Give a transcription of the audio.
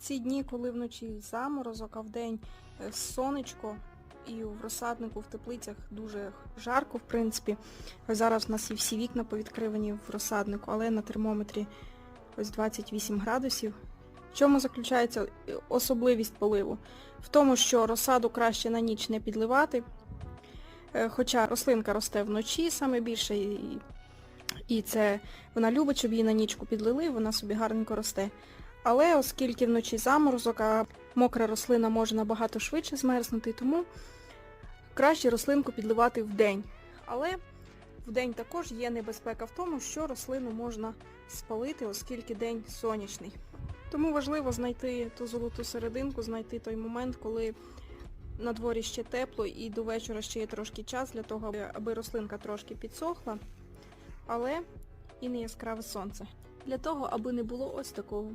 ці дні, коли вночі заморозок, а вдень е, сонечко, і в розсаднику в теплицях дуже жарко, в принципі. Ось зараз у нас і всі вікна повідкривані в розсаднику, але на термометрі ось 28 градусів. В чому заключається е, особливість поливу? В тому, що розсаду краще на ніч не підливати, е, хоча рослинка росте вночі саме більше, і, це вона любить, щоб її на нічку підлили, вона собі гарненько росте. Але оскільки вночі заморозок, а мокра рослина може набагато швидше змерзнути, тому краще рослинку підливати вдень. Але вдень також є небезпека в тому, що рослину можна спалити, оскільки день сонячний. Тому важливо знайти ту золоту серединку, знайти той момент, коли на дворі ще тепло і до вечора ще є трошки час для того, аби- рослинка трошки підсохла, але і не яскраве сонце. Для того, аби не було ось такого